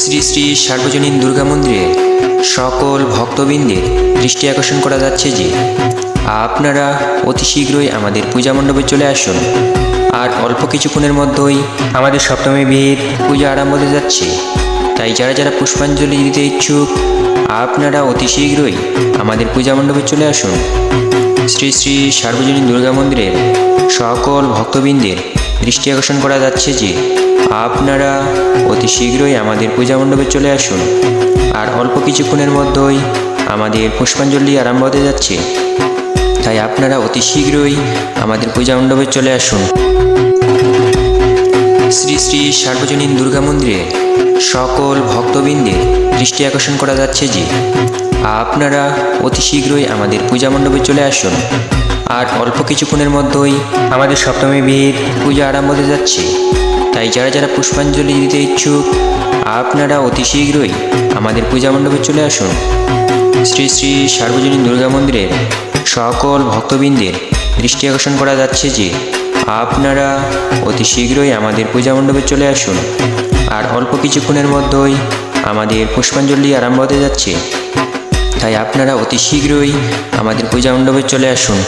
শ্রী শ্রী সার্বজনীন দুর্গা মন্দিরে সকল ভক্তবৃন্দের দৃষ্টি আকর্ষণ করা যাচ্ছে যে আপনারা অতি শীঘ্রই আমাদের পূজা মণ্ডপে চলে আসুন। আর অল্প কিছুক্ষণের মধ্যেই আমাদের সপ্তমী বিয়ের পূজা আরম্ভ হতে যাচ্ছে। তাই যারা যারা পুষ্পাঞ্জলি দিতে ইচ্ছুক, আপনারা অতি শীঘ্রই আমাদের পূজা মণ্ডপে চলে আসুন। শ্রী শ্রী সার্বজনীন দুর্গা মন্দিরের সকল ভক্তবৃন্দের দৃষ্টি আকর্ষণ করা যাচ্ছে যে আপনারা অতি শীঘ্রই আমাদের পূজা মণ্ডপে চলে আসুন। আর অল্প কিছুক্ষণের মধ্যেই আমাদের পুষ্পাঞ্জলি আরম্ভ হতে যাচ্ছে। তাই আপনারা অতি শীঘ্রই আমাদের পূজা মণ্ডপে চলে আসুন। শ্রী শ্রী সার্বজনীন দুর্গা মন্দিরে সকল ভক্তবৃন্দের দৃষ্টি আকর্ষণ করা যাচ্ছে যে, আপনারা অতি শীঘ্রই আমাদের পূজা মণ্ডপে চলে আসুন। আর অল্প কিছুক্ষণের মধ্যেই আমাদের সপ্তমী বিয়ের পূজা আরম্ভ হতে যাচ্ছে। তাই যারা যারা পুষ্পাঞ্জলি দিতে ইচ্ছুক, আপনারা অতি শীঘ্রই আমাদের পূজা মণ্ডপে চলে আসুন। শ্রী শ্রী সার্বজনীন দুর্গা মন্দিরের সকল ভক্তবৃন্দের দৃষ্টি আকর্ষণ করা যাচ্ছে যে, আপনারা অতি শীঘ্রই আমাদের পূজা মণ্ডপে চলে আসুন। আর অল্প কিছুক্ষণের মধ্যেই আমাদের পুষ্পাঞ্জলি আরম্ভ হতে যাচ্ছে। তাই আপনারা অতি শীঘ্রই আমাদের পূজা মণ্ডপে চলে আসুন।